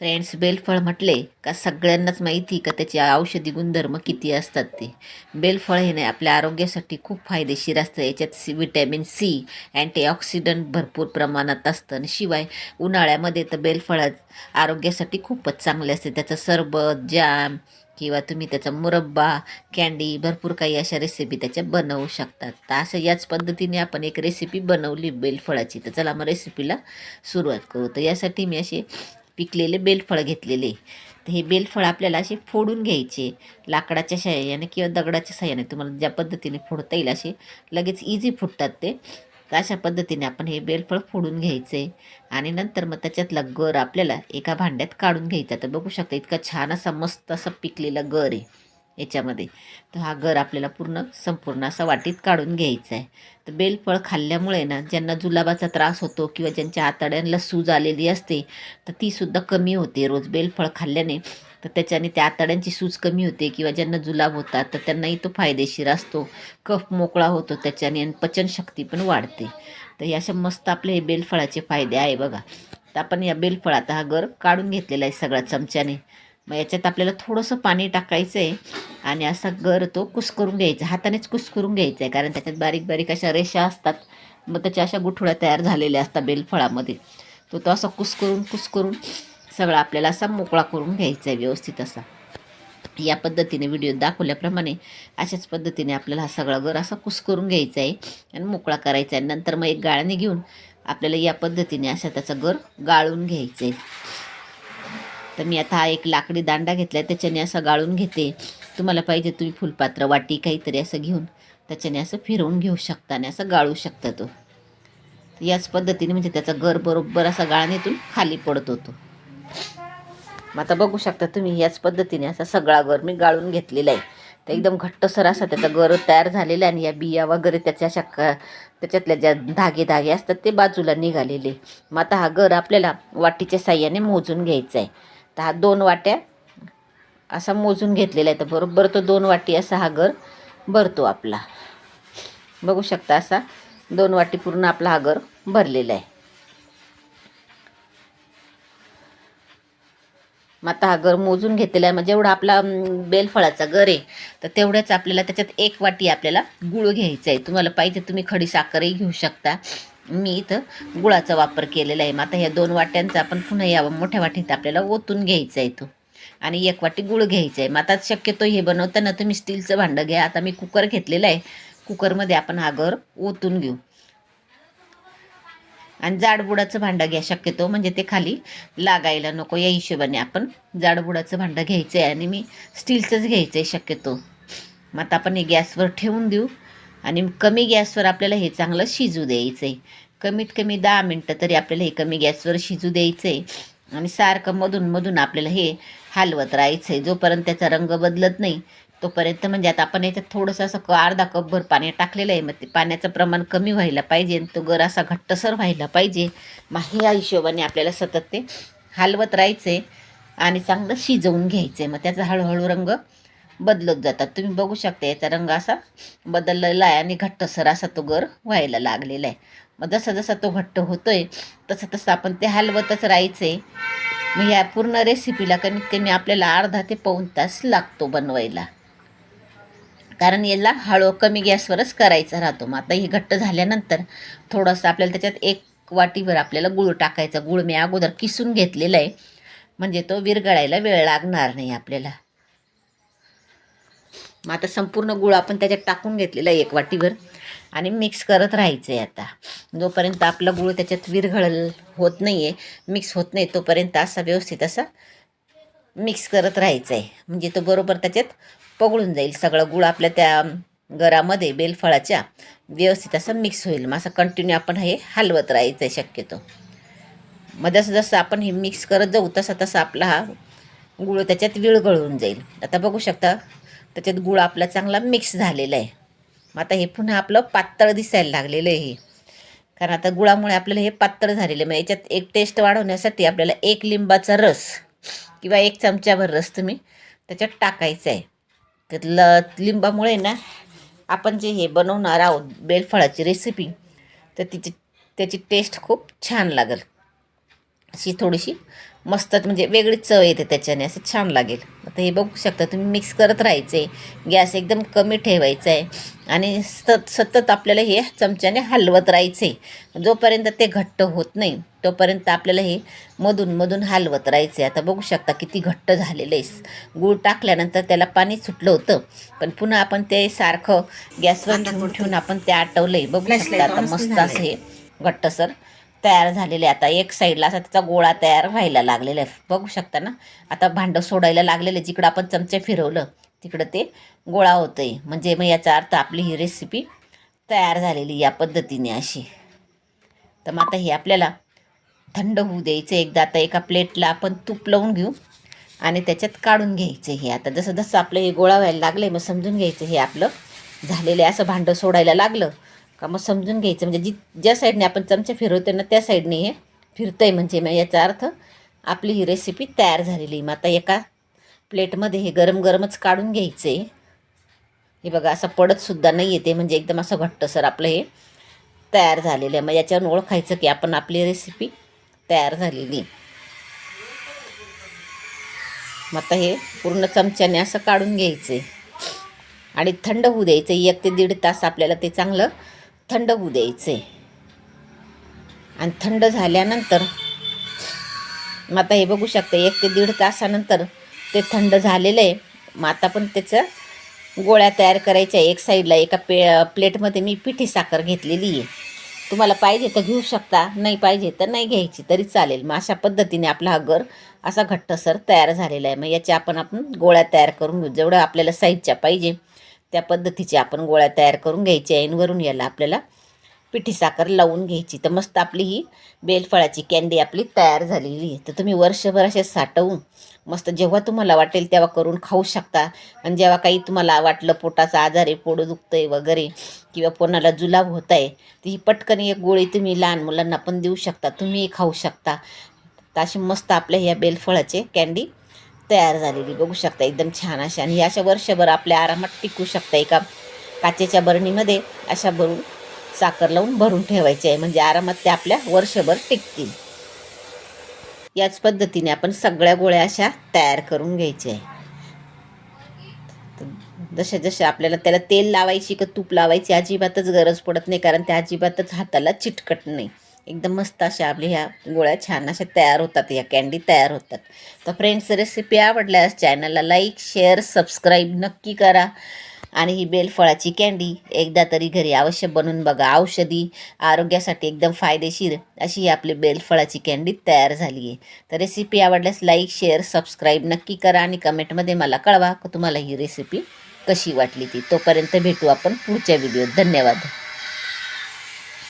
Friends बेलफळ म्हटले का सगळ्यांनाच माहिती का त्याचे औषधी गुणधर्म किती असतात ते? बेलफळ हे नाही आपल्या आरोग्यासाठी खूप फायदेशीर असतं. याच्यात सी विटॅमिन सी अँटीऑक्सिडंट भरपूर प्रमाणात असतं. आणि शिवाय उन्हाळ्यामध्ये तर बेलफळ आरोग्यासाठी खूपच चांगले असते. त्याचं सरबत जॅम किंवा तुम्ही त्याचा मुरब्बा कॅन्डी भरपूर काही अशा रेसिपी त्याच्या बनवू शकतात. तर असं याच पद्धतीने आपण एक रेसिपी बनवली बेलफळाची तर चला मग रेसिपीला सुरुवात करू. तर यासाठी मी असे पिकलेले बेलफळ घेतलेले. तर हे बेलफळ आपल्याला असे फोडून घ्यायचे. लाकडाच्या साह्याने किंवा दगडाच्या साह्याने तुम्हाला ज्या पद्धतीने फोडता येईल असे लगेच इझी फुटतात ते. तर अशा पद्धतीने आपण हे बेलफळ फोडून घ्यायचे. आणि नंतर मग त्याच्यातला गर आपल्याला एका भांड्यात काढून घ्यायचा. तर बघू शकता इतका छान असा मस्त असा पिकलेला गर आहे. याच्यामध्ये. तर हा गर आपल्याला पूर्ण संपूर्ण असा वाटीत काढून घ्यायचा आहे. तर बेलफळ खाल्ल्यामुळे ना ज्यांना जुलाबाचा त्रास होतो किंवा ज्यांच्या आतड्यांना सूज आलेली असते तर तीसुद्धा कमी होते रोज बेलफळ खाल्ल्याने. तर त्याच्याने त्या आतड्यांची सूज कमी होते किंवा ज्यांना जुलाब होतात तर त्यांनाही तो फायदेशीर असतो. कफ मोकळा होतो त्याच्याने आणि पचनशक्ती पण वाढते. तर हे अशा मस्त आपले हे बेलफळाचे फायदे आहे बघा. तर आपण या बेलफळात हा गर काढून घेतलेला आहे सगळ्या चमच्याने. मग याच्यात आपल्याला थोडंसं पाणी टाकायचं आहे आणि असा गर तो कुसकरून घ्यायचा. हातानेच कुसकरून घ्यायचा आहे कारण त्याच्यात बारीक बारीक अशा रेषा असतात. मग त्याच्या अशा गुठुळ्या तयार झालेल्या असतात बेलफळामध्ये. तो तो असा कुसकरून कुसकरून सगळा आपल्याला असा मोकळा करून घ्यायचा आहे व्यवस्थित असा. या पद्धतीने व्हिडिओ दाखवल्याप्रमाणे अशाच पद्धतीने आपल्याला हा सगळा गर असा कुसकरून घ्यायचा आहे आणि मोकळा करायचा आहे नंतर मग एक गाळणी घेऊन आपल्याला या पद्धतीने असा त्याचा गर गाळून घ्यायचा आहे तर मी आता हा एक लाकडी दांडा घेतला आहे त्याच्याने असं गाळून घेते. तुम्हाला पाहिजे तुम्ही फुलपात्र वाटी काहीतरी असं घेऊन त्याच्याने असं फिरवून घेऊ शकता आणि असं गाळू शकता तो. याच पद्धतीने म्हणजे त्याचा गर बरोबर असा गाळणीतून खाली पडत होतो मग आता बघू शकता तुम्ही याच पद्धतीने असा सगळा गर मी गाळून घेतलेला आहे. तर एकदम घट्टसर असा त्याचा गर तयार झालेला आहे आणि या बिया वगैरे त्याच्या शक्का त्याच्यातल्या ज्या धागे धागे असतात ते बाजूला निघालेले. मग आता हा गर आपल्याला वाटीच्या साह्याने मोजून घ्यायचा आहे. तर हा दोन वाट्या असा मोजून घेतलेला आहे. तर बरोबर तो दोन वाटी असा हा गर भरतो आपला. बघू शकता असा दोन वाटी पूर्ण आपला हा गर भरलेला आहे. मग आता हा गर मोजून घेतलेला आहे. म्हणजे मग जेवढा आपला बेलफळाचा गर आहे. तर तेवढ्याच आपल्याला त्याच्यात एक वाटी आपल्याला गुळ घ्यायचा आहे. तुम्हाला पाहिजे तुम्ही खडी साखरही घेऊ शकता. मी इथं गुळाचा वापर केलेला आहे. मग आता ह्या दोन वाट्यांचा आपण पुन्हा या मोठ्या वाटीत आपल्याला ओतून घ्यायचा आहे तो. आणि एक वाटी गुळ घ्यायचा आहे. मग आता शक्यतो हे बनवताना तुम्ही स्टीलचं भांडं घ्या. आता मी कुकर घेतलेलं आहे. कुकरमध्ये आपण हा गर ओतून घेऊ. आणि जाडबुडाचं भांडं घ्या शक्यतो. म्हणजे ते खाली लागायला नको. या हिशोबाने आपण जाडबुडाचं भांडं घ्यायचं आहे. आणि मी स्टीलचंच घ्यायचं आहे शक्यतो. मग आता आपण हे गॅसवर ठेवून देऊ. आणि कमी गॅसवर आपल्याला हे चांगलं शिजू द्यायचं आहे कमीत कमी दहा मिनटं तरी आपल्याला हे कमी गॅसवर शिजू द्यायचं आहे आणि सारखं मधून मधून आपल्याला हे हलवत राहायचं आहे जोपर्यंत त्याचा रंग बदलत नाही तोपर्यंत म्हणजे आता आपण याच्यात थोडंसं असं क- अर्धा कपभर पाणी टाकलेलं आहे. मग ते पाण्याचं प्रमाण कमी व्हायला पाहिजे तो गर असा घट्टसर व्हायला पाहिजे. मग ह्या हिशोबाने आपल्याला सतत ते हलवत राहायचं आहे आणि चांगलं शिजवून घ्यायचं आहे मग त्याचा हळूहळू रंग बदलत जातात. तुम्ही बघू शकता याचा रंग असा बदललेला आहे आणि घट्टसर असा तो गर व्हायला लागलेला आहे. मग जसा जसा तो घट्ट होतोय तसं तसं आपण ते हलवतच राहायचं आहे मग या पूर्ण रेसिपीला कमीत कमी आपल्याला अर्धा ते पाऊण तास लागतो बनवायला. कारण याला हळू कमी गॅसवरच करायचा राहतो. मग आता हे घट्ट झाल्यानंतर थोडंसं आपल्याला त्याच्यात एक वाटीभर आपल्याला गुळ टाकायचा. गुळ मी अगोदर किसून घेतलेला आहे. म्हणजे तो विरघळायला वेळ लागणार नाही आपल्याला. मग आता संपूर्ण गुळ आपण त्याच्यात टाकून घेतलेला आहे एक वाटीभर. आणि मिक्स करत राहायचं आहे आता. जोपर्यंत आपला गुळ त्याच्यात विरघळ होत नाही आहे मिक्स होत नाही तोपर्यंत असा व्यवस्थित असा मिक्स करत राहायचं आहे म्हणजे तो बरोबर त्याच्यात पगळून जाईल. सगळं गुळ आपल्या त्या गरामध्ये बेलफळाच्या व्यवस्थित असं मिक्स होईल. मग असं कंटिन्यू आपण हे हलवत राहायचं आहे शक्यतो. मग जसं जसं आपण हे मिक्स करत जाऊ तसा तसा आपला हा गुळ त्याच्यात विरघळून जाईल. आता बघू शकता त्याच्यात गुळ आपला चांगला मिक्स झालेला आहे. मग आता हे पुन्हा आपलं पातळ दिसायला लागलेलं आहे हे. कारण आता गुळामुळे आपल्याला हे पातळ झालेलं आहे. मग याच्यात एक टेस्ट वाढवण्यासाठी आपल्याला एक लिंबाचा रस किंवा एक चमच्याभर रस तुम्ही त्याच्यात टाकायचा आहे. तर ल लिंबामुळे ना आपण जे हे बनवणार आहोत बेलफळाची रेसिपी तर तिची त्याची टेस्ट खूप छान लागेल. अशी थोडीशी मस्त म्हणजे वेगळीच चव येते त्याच्याने असं छान लागेल. आता हे बघू शकता तुम्ही मिक्स करत राहायचे गॅस एकदम कमी ठेवायचा आहे आणि सतत सतत आपल्याला हे चमच्याने हलवत राहायचे जोपर्यंत ते घट्ट होत नाही तोपर्यंत आपल्याला हे मधून मधून हलवत राहायचे आता बघू शकता किती घट्ट झालेलं आहे. गूळ टाकल्यानंतर त्याला पाणी सुटलं होतं. पण पुन्हा आपण ते सारखं गॅसवर ठेवून ठेवून आपण ते आटवलं आहे बघू शकता आता मस्त असं हे घट्टसर. तयार झालेले आता. एक साईडला असा त्याचा गोळा तयार व्हायला लागलेला आहे. बघू शकता ना? आता भांडं सोडायला लागलेलं आहे जिकडं आपण चमचे फिरवलं तिकडं ते गोळा होतं आहे म्हणजे मग याचा अर्थ आपली ही रेसिपी तयार झालेली या पद्धतीने अशी. तर मग आता हे आपल्याला थंड होऊ द्यायचं एकदा आता एका प्लेटला आपण तूप लावून घेऊ आणि त्याच्यात काढून घ्यायचं हे. आता जसं जसं आपलं हे गोळा व्हायला लागलं मग समजून घ्यायचं हे आपलं झालेलं आहे. असं भांडं सोडायला लागलं का मग समजून घ्यायचं. म्हणजे जी ज्या साईडने आपण चमचे फिरवतो ना त्या साईडने हे फिरतं आहे म्हणजे मग याचा अर्थ आपली ही रेसिपी तयार झालेली. मग आता एका प्लेटमध्ये हे गरम गरमच काढून घ्यायचं. आहे हे बघा असं पडतसुद्धा नाही येते म्हणजे एकदम असं घट्टसर आपलं हे तयार झालेलं आहे. मग याच्यावर ओळखायचं की आपण आपली रेसिपी तयार झालेली. मग आता हे पूर्ण चमच्याने असं काढून घ्यायचं. आहे आणि थंड होऊ द्यायचं. एक ते दीड तास आपल्याला ते चांगलं थंड होऊ द्यायचं. आहे आणि थंड झाल्यानंतर मग आता हे बघू शकता एक ते दीड तासानंतर ते थंड झालेलं आहे. मग आता पण त्याचं गोळ्या तयार करायच्या एक साईडला एका पे प्लेटमध्ये मी पिठी साखर घेतलेली आहे. तुम्हाला पाहिजे तर घेऊ शकता नाही पाहिजे तर नाही घ्यायची तरी चालेल. मग अशा पद्धतीने आपला हा गर असा घट्टसर तयार झालेला आहे. मग याच्या आपण आपण गोळ्या तयार करून घेऊ. जेवढं आपल्याला साईजच्या पाहिजे त्या पद्धतीची आपण गोळ्या तयार करून घ्यायच्या आहे. वरून याला आपल्याला पिठी साखर लावून घ्यायची. तर मस्त आपली ही बेलफळाची कॅन्डी आपली तयार झालेली आहे. तर तुम्ही वर्षभर असे साठवून मस्त जेव्हा तुम्हाला वाटेल तेव्हा करून खाऊ शकता. आणि जेव्हा काही तुम्हाला वाटलं पोटाचा आजार आहे पोडं दुखतं आहे वगैरे किंवा कोणाला जुलाब होत आहे तर ही पटकन एक गोळी तुम्ही लहान मुलांना पण देऊ शकता. तुम्हीही खाऊ शकता. तर अशी मस्त आपल्या ह्या बेलफळाचे कॅन्डी तयार झालेली. बघू शकता एकदम छान अशा. आणि अशा वर्षभर आपल्या आरामात टिकू शकता एका काचेच्या बरणीमध्ये अशा भरून साखर लावून भरून ठेवायची आहे. म्हणजे आरामात त्या आपल्या वर्षभर टिकतील. याच पद्धतीने आपण सगळ्या गोळ्या अशा तयार करून घ्यायच्या आहे. जशा जशा आपल्याला त्याला तेल लावायची का तूप लावायची अजिबातच गरज पडत नाही. कारण त्या अजिबातच हाताला चिटकट नाही. एकदम मस्त अशा आपल्या ह्या गोळ्या छान अशा तयार होतात या कॅन्डी तयार होतात. तर फ्रेंड्स रेसिपी आवडल्यास चॅनलला लाईक शेअर सबस्क्राईब नक्की करा. आणि ही बेलफळाची कॅन्डी एकदा तरी घरी अवश्य बनवून बघा. औषधी आरोग्यासाठी एकदम फायदेशीर अशी ही आपली बेलफळाची कॅन्डी तयार झाली आहे तर रेसिपी आवडल्यास लाईक शेअर सबस्क्राईब नक्की करा आणि कमेंटमध्ये मला कळवा तुम्हाला ही रेसिपी कशी वाटली ती. तोपर्यंत भेटू आपण पुढच्या व्हिडिओत धन्यवाद.